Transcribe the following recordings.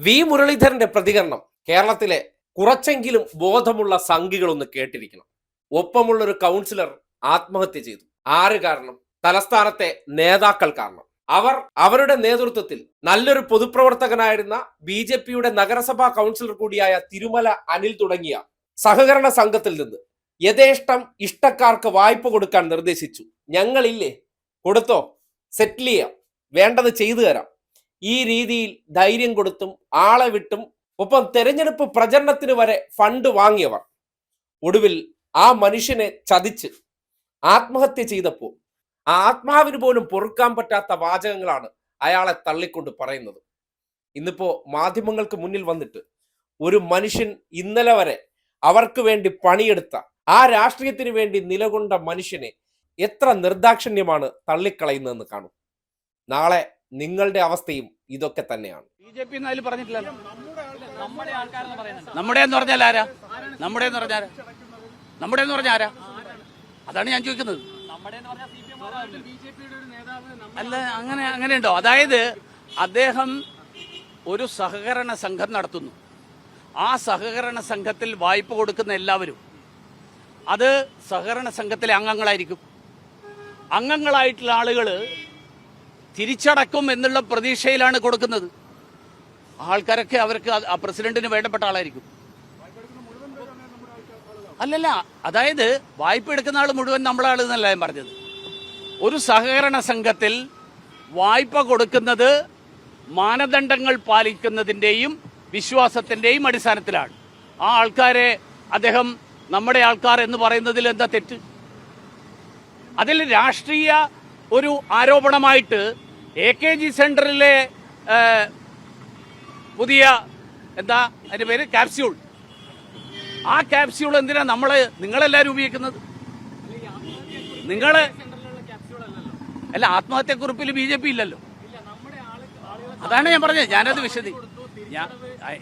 V മുരളീധരന്റെ പ്രതികരണം കേരളത്തിലെ കുറച്ചെങ്കിലും ബോധമുള്ള സംഘികളൊന്ന് കേട്ടിരിക്കണം. ഒപ്പമുള്ള ഒരു കൗൺസിലർ ആത്മഹത്യ ചെയ്തു. ആര് കാരണം? തലസ്ഥാനത്തെ നേതാക്കൾ കാരണം. അവർ അവരുടെ നേതൃത്വത്തിൽ നല്ലൊരു പൊതുപ്രവർത്തകനായിരുന്ന ബി ജെ പിയുടെ നഗരസഭാ കൗൺസിലർ കൂടിയായ തിരുമല അനിൽ തുടങ്ങിയ സഹകരണ സംഘത്തിൽ നിന്ന് യഥേഷ്ടം ഇഷ്ടക്കാർക്ക് വായ്പ കൊടുക്കാൻ നിർദ്ദേശിച്ചു. ഞങ്ങളില്ലേ? കൊടുത്തോ? സെറ്റിൽ ചെയ്യാം. വേണ്ടത് ചെയ്തു തരാം. ഈ രീതിയിൽ ധൈര്യം കൊടുത്തും ആളെ വിട്ടും ഒപ്പം തെരഞ്ഞെടുപ്പ് പ്രചരണത്തിന് വരെ ഫണ്ട് വാങ്ങിയവർ. ഒടുവിൽ ആ മനുഷ്യനെ ചതിച്ച് ആത്മഹത്യ ചെയ്തപ്പോൾ ആ ആത്മാവിന് പോലും പൊറുക്കാൻ പറ്റാത്ത വാചകങ്ങളാണ് അയാളെ തള്ളിക്കൊണ്ട് പറയുന്നത്. ഇന്നിപ്പോ മാധ്യമങ്ങൾക്ക് മുന്നിൽ വന്നിട്ട് ഒരു മനുഷ്യൻ ഇന്നലെ വരെ അവർക്ക് വേണ്ടി പണിയെടുത്ത ആ രാഷ്ട്രീയത്തിന് വേണ്ടി നിലകൊണ്ട മനുഷ്യനെ എത്ര നിർദാക്ഷിണ്യമാണ് തള്ളിക്കളയുന്നതെന്ന് കാണും. നാളെ നിങ്ങളുടെ അവസ്ഥയും ഇതൊക്കെ തന്നെയാണ്. ബി ജെ പി അതിൽ പറഞ്ഞിട്ടില്ലല്ലോ. നമ്മുടെ എന്ന് പറഞ്ഞാൽ ആരാ? നമ്മുടെ എന്ന് പറഞ്ഞാൽ നമ്മുടെ എന്ന് പറഞ്ഞാൽ ആരാ? അതാണ് ഞാൻ ചോദിക്കുന്നത്. അല്ല അങ്ങനെ അങ്ങനെയുണ്ടോ? അതായത് അദ്ദേഹം ഒരു സഹകരണ സംഘം നടത്തുന്നു. ആ സഹകരണ സംഘത്തിൽ വായ്പ കൊടുക്കുന്ന എല്ലാവരും അത് സഹകരണ സംഘത്തിലെ അംഗങ്ങളായിരിക്കും. അംഗങ്ങളായിട്ടുള്ള ആളുകൾ തിരിച്ചടക്കും എന്നുള്ള പ്രതീക്ഷയിലാണ് കൊടുക്കുന്നത്. ആൾക്കാരൊക്കെ അവർക്ക് ആ പ്രസിഡന്റിന് വേണ്ടപ്പെട്ട ആളായിരിക്കും. അല്ലല്ല അതായത് വായ്പ എടുക്കുന്ന ആൾ മുഴുവൻ നമ്മളാണ് എന്നല്ല ഞാൻ പറഞ്ഞത്. ഒരു സഹകരണ സംഘത്തിൽ വായ്പ കൊടുക്കുന്നത് മാനദണ്ഡങ്ങൾ പാലിക്കുന്നതിന്റെയും വിശ്വാസത്തിന്റെയും അടിസ്ഥാനത്തിലാണ്. ആ ആൾക്കാരെ അദ്ദേഹം നമ്മുടെ ആൾക്കാർ എന്ന് പറയുന്നതിൽ എന്താ തെറ്റ്? അതിൽ രാഷ്ട്രീയ ഒരു ആരോപണമായിട്ട് എ കെ ജി സെന്ററിലെ പുതിയ എന്താ അതിന്റെ പേര്? ക്യാപ്സ്യൂൾ. ആ ക്യാപ്സ്യൂൾ എന്തിനാ നമ്മൾ നിങ്ങളെല്ലാവരും ഉപയോഗിക്കുന്നത്? നിങ്ങൾ അല്ല ആത്മഹത്യക്കുറിപ്പിൽ ബി ജെ പി ഇല്ലല്ലോ. അതാണ് ഞാൻ പറഞ്ഞത്. ഞാനത് വിശദീ ഞാൻ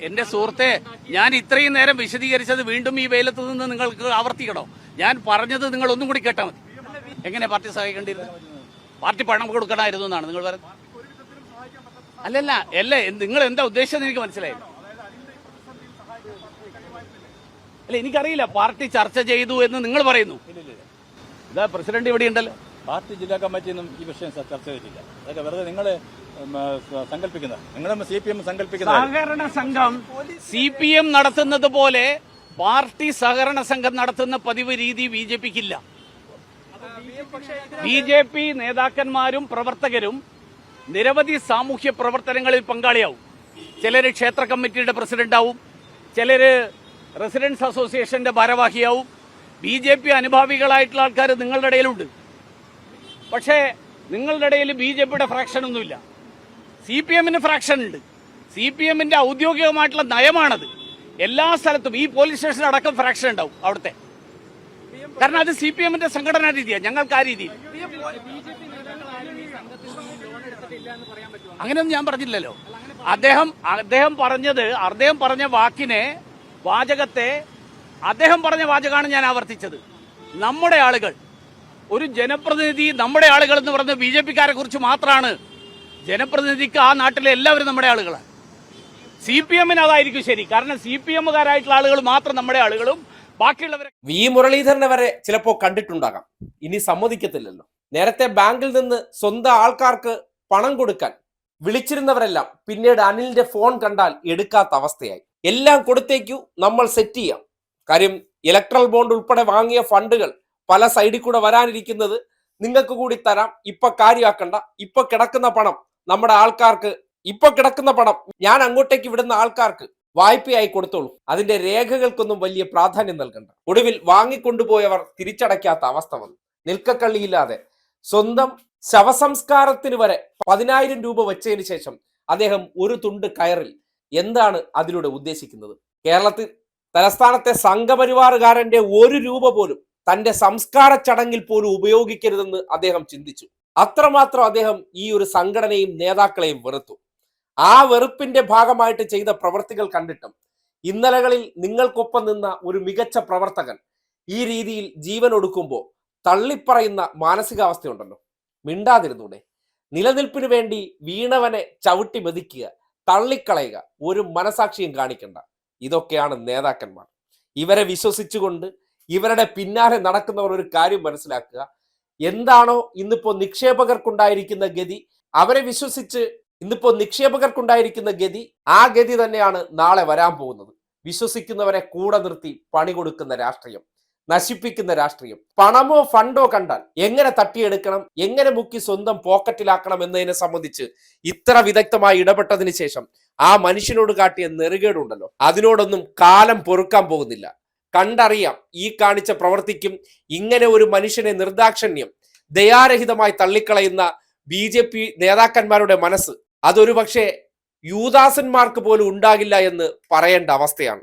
എന്റെ സുഹൃത്തെ ഞാൻ ഇത്രയും നേരം വിശദീകരിച്ചത് വീണ്ടും ഈ വെയിലത്ത് നിന്ന് നിങ്ങൾക്ക് ആവർത്തിക്കണോ? ഞാൻ പറഞ്ഞത് നിങ്ങൾ ഒന്നും കൂടി കേട്ടാൽ മതി. എങ്ങനെ പാർട്ടി സഹായിക്കേണ്ടിയിരുന്നു പാർട്ടി പണം കൊടുക്കണമായിരുന്നു എന്നാണ് നിങ്ങൾ പറയുന്നത്? അല്ലല്ല അല്ല നിങ്ങൾ എന്താ ഉദ്ദേശിച്ചത് എനിക്ക് മനസ്സിലായി. അല്ല എനിക്കറിയില്ല പാർട്ടി ചർച്ച ചെയ്തു എന്ന് നിങ്ങൾ പറയുന്നു. ഇതാ പ്രസിഡന്റ് ഇവിടെ ഉണ്ടല്ലോ. പാർട്ടി ജില്ലാ കമ്മിറ്റിയൊന്നും ഈ വിഷയം ചർച്ച ചെയ്തിട്ടില്ല. അതൊക്കെ വെറുതെ നിങ്ങൾ സങ്കല്പിക്കുന്ന. നിങ്ങളും സി പി എം സങ്കല്പിക്കുന്ന സഹകരണ സംഘം സി പി എം നടത്തുന്നത് പോലെ പാർട്ടി സഹകരണ സംഘം നടത്തുന്ന പതിവ് രീതി ബി ജെ പിക്കില്ല ബി ജെ പി നേതാക്കന്മാരും പ്രവർത്തകരും നിരവധി സാമൂഹ്യ പ്രവർത്തനങ്ങളിൽ പങ്കാളിയാവും. ചിലര് ക്ഷേത്ര കമ്മിറ്റിയുടെ പ്രസിഡന്റാവും ചിലര് റെസിഡൻസ് അസോസിയേഷന്റെ ഭാരവാഹിയാവും. ബി ജെ പി അനുഭാവികളായിട്ടുള്ള ആൾക്കാർ നിങ്ങളുടെ ഇടയിലുണ്ട്. പക്ഷേ നിങ്ങളുടെ ഇടയിൽ ബി ജെ പിയുടെ ഫ്രാക്ഷൻ ഒന്നുമില്ല. സി പി എമ്മിന് ഫ്രാക്ഷൻ ഉണ്ട്. സി പി എമ്മിന്റെ ഔദ്യോഗികമായിട്ടുള്ള നയമാണത്. എല്ലാ സ്ഥലത്തും ഈ പോലീസ് സ്റ്റേഷനടക്കം ഫ്രാക്ഷൻ ഉണ്ടാവും അവിടുത്തെ. കാരണം അത് സി പി എമ്മിന്റെ സംഘടനാ രീതിയാണ് ഞങ്ങൾക്ക് ആ രീതിയിൽ അങ്ങനെയൊന്നും ഞാൻ പറഞ്ഞില്ലല്ലോ. അദ്ദേഹം അദ്ദേഹം പറഞ്ഞത് അദ്ദേഹം പറഞ്ഞ വാക്കിനെ വാചകത്തെ അദ്ദേഹം പറഞ്ഞ വാചകമാണ് ഞാൻ ആവർത്തിച്ചത്. നമ്മുടെ ആളുകൾ ഒരു ജനപ്രതിനിധി നമ്മുടെ ആളുകൾ എന്ന് പറഞ്ഞ ബി ജെ പിക്കാരെ കുറിച്ച് മാത്രമാണ് ജനപ്രതിനിധിക്ക് ആ നാട്ടിലെ എല്ലാവരും നമ്മുടെ ആളുകളാണ്. സി പി എമ്മിന് അതായിരിക്കും ശരി. കാരണം സി പി എമ്മുകാരായിട്ടുള്ള ആളുകൾ മാത്രം നമ്മുടെ ആളുകളും ബാക്കിയുള്ളവരെ വി മുരളീധരനെ വരെ ചിലപ്പോ കണ്ടിട്ടുണ്ടാകാം. ഇനി സമ്മതിക്കത്തില്ലല്ലോ. നേരത്തെ ബാങ്കിൽ നിന്ന് സ്വന്തം ആൾക്കാർക്ക് പണം കൊടുക്കാൻ വിളിച്ചിരുന്നവരെല്ലാം പിന്നീട് അനിലിന്റെ ഫോൺ കണ്ടാൽ എടുക്കാത്ത അവസ്ഥയായി. എല്ലാം കൊടുത്തേക്കു നമ്മൾ സെറ്റ് ചെയ്യാം. കാര്യം ഇലക്ട്രൽ ബോണ്ട് ഉൾപ്പെടെ വാങ്ങിയ ഫണ്ടുകൾ പല സൈഡിൽ കൂടെ വരാനിരിക്കുന്നത് നിങ്ങൾക്ക് കൂടി തരാം. ഇപ്പൊ കാര്യമാക്കണ്ട ഇപ്പൊ കിടക്കുന്ന പണം നമ്മുടെ ആൾക്കാർക്ക് ഇപ്പൊ കിടക്കുന്ന പണം ഞാൻ അങ്ങോട്ടേക്ക് വിടുന്ന ആൾക്കാർക്ക് വായ്പയായി കൊടുത്തോളൂ. അതിന്റെ രേഖകൾക്കൊന്നും വലിയ പ്രാധാന്യം നൽകണ്ട. ഒടുവിൽ വാങ്ങിക്കൊണ്ടുപോയവർ തിരിച്ചടയ്ക്കാത്ത അവസ്ഥ വന്നു. നിൽക്കക്കള്ളിയില്ലാതെ. സ്വന്തം ശവസംസ്കാരത്തിന് വരെ പതിനായിരം രൂപ വെച്ചതിന് ശേഷം അദ്ദേഹം ഒരു തുണ്ട് കയറിൽ എന്താണ് അതിലൂടെ ഉദ്ദേശിക്കുന്നത്? കേരളത്തിൽ തലസ്ഥാനത്തെ സംഘപരിവാറുകാരന്റെ ഒരു രൂപ പോലും തന്റെ സംസ്കാര ചടങ്ങിൽ പോലും ഉപയോഗിക്കരുതെന്ന് അദ്ദേഹം ചിന്തിച്ചു. അത്രമാത്രം അദ്ദേഹം ഈ ഒരു സംഘടനയും നേതാക്കളെയും വെറുത്തു. ആ വെറുപ്പിന്റെ ഭാഗമായിട്ട് ചെയ്ത പ്രവർത്തികൾ കണ്ടിട്ടും ഇന്നലകളിൽ നിങ്ങൾക്കൊപ്പം നിന്ന ഒരു മികച്ച പ്രവർത്തകൻ ഈ രീതിയിൽ ജീവൻ ഒടുക്കുമ്പോൾ തള്ളിപ്പറയുന്ന മാനസികാവസ്ഥയുണ്ടല്ലോ. മിണ്ടാതിരുന്നൂടെ. നിലനിൽപ്പിന് വേണ്ടി വീണവനെ ചവിട്ടി മെതിക്കുക തള്ളിക്കളയുക ഒരു മനസാക്ഷിയും കാണിക്കണ്ട. ഇതൊക്കെയാണ് നേതാക്കന്മാർ. ഇവരെ വിശ്വസിച്ചുകൊണ്ട് ഇവരുടെ പിന്നാലെ നടക്കുന്നവർ ഒരു കാര്യം മനസ്സിലാക്കുക. എന്താണോ ഇന്നിപ്പോ നിക്ഷേപകർക്കുണ്ടായിരിക്കുന്ന ഗതി അവരെ വിശ്വസിച്ച് ഇന്നിപ്പോ നിക്ഷേപകർക്കുണ്ടായിരിക്കുന്ന ഗതി ആ ഗതി തന്നെയാണ് നാളെ വരാൻ പോകുന്നത്. വിശ്വസിക്കുന്നവരെ കൂടെ നിർത്തി പണി കൊടുക്കുന്ന രാഷ്ട്രീയം നശിപ്പിക്കുന്ന രാഷ്ട്രീയം. പണമോ ഫണ്ടോ കണ്ടാൽ എങ്ങനെ തട്ടിയെടുക്കണം എങ്ങനെ മുക്കി സ്വന്തം പോക്കറ്റിലാക്കണം എന്നതിനെ സംബന്ധിച്ച് ഇത്ര വിദഗ്ധമായി ഇടപെട്ടതിന് ശേഷം ആ മനുഷ്യനോട് കാട്ടിയ നെറുകേടുണ്ടല്ലോ. അതിനോടൊന്നും കാലം പൊറുക്കാൻ പോകുന്നില്ല. കണ്ടറിയാം ഈ കാണിച്ച പ്രവർത്തിക്കും ഇങ്ങനെ ഒരു മനുഷ്യനെ നിർദാക്ഷണ്യം ദയാരഹിതമായി തള്ളിക്കളയുന്ന ബി നേതാക്കന്മാരുടെ മനസ്സ് അതൊരു പക്ഷേ യൂദാസന്മാർക്ക് പോലും ഉണ്ടാകില്ല എന്ന് പറയേണ്ട അവസ്ഥയാണ്.